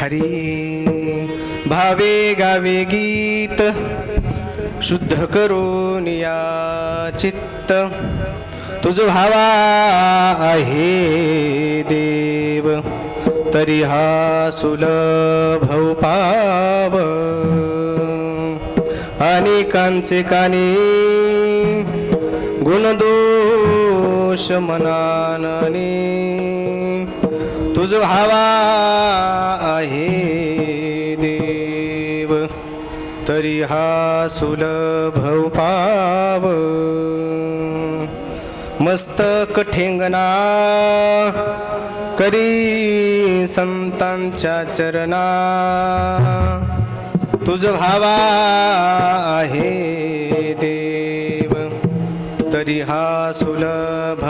हरी भावे गावे गीत शुद्ध करून या चित्त. तुझ भावा आहे देव तरी हा सुलभ पाव. अनेकांचे कानी गुणदोष मनानने तुझ भावा आहे देव तरी हा सुलभ पाव. मस्तक ठेंगणा करी संतांच्या चरणा. तुझ भावा आहे देव तरी हा सुलभ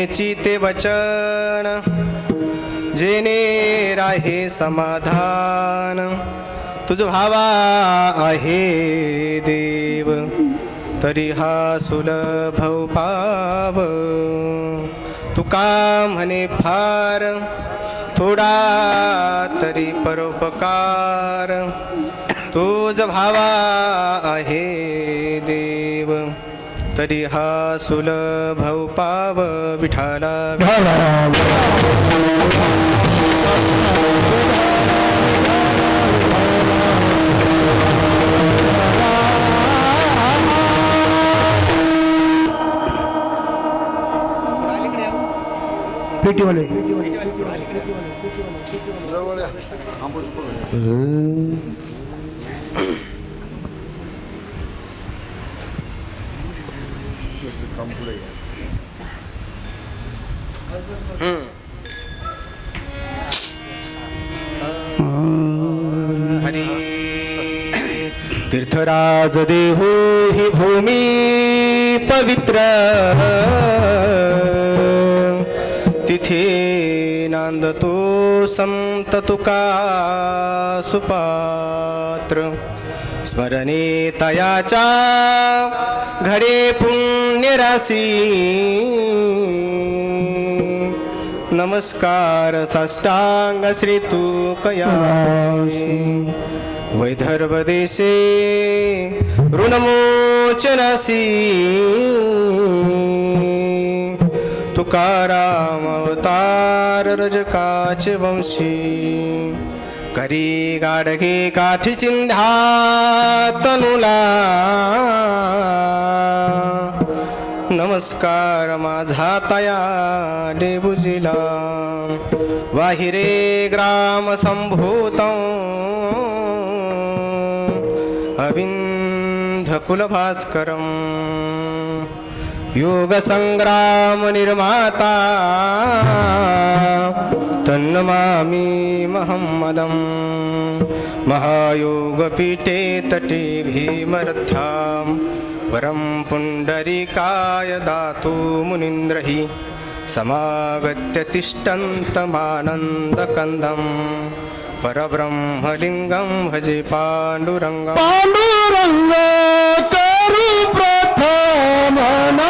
वेची ते वचन जेने राहे समाधान. तुझ भावा आहे देव तरी हा सुलभ पाव तुका म्हणे फार थोडा तरी परोपकार. तुझ भावा आहे देव तरी हा सुलभ पाव विठाला पेटीवाले. हरी तीर्थराज देहो ही भूमी पवित्र. तिथे नांदतो संत तुका सुपात्र. स्मरणे तयाच्या घडे पुण्यराशी. नमस्कार साष्टांग श्री तू कयाशी वैदर्भ देशे ऋणमोचनासी। तुकाराम अवतार रजकाचे वंशी। करी गाडगे काठी चिंधा तनुला। नमस्कार माझा तया डेबुजिला वाहिरे ग्राम योगसङ्ग्राम योगसङ्ग्रामनिर्माता। तन्नमामि महम्मदं महायोगपीठे तटे भीमरथ्यां वरं पुण्डरीकाय दातु मुनीन्द्रहि। समागत्य तिष्ठन्तमानन्दकन्दम्। परब्रह्मलिङ्गं भजे पाण्डुरङ्ग पांडुरंग करू प्रथमना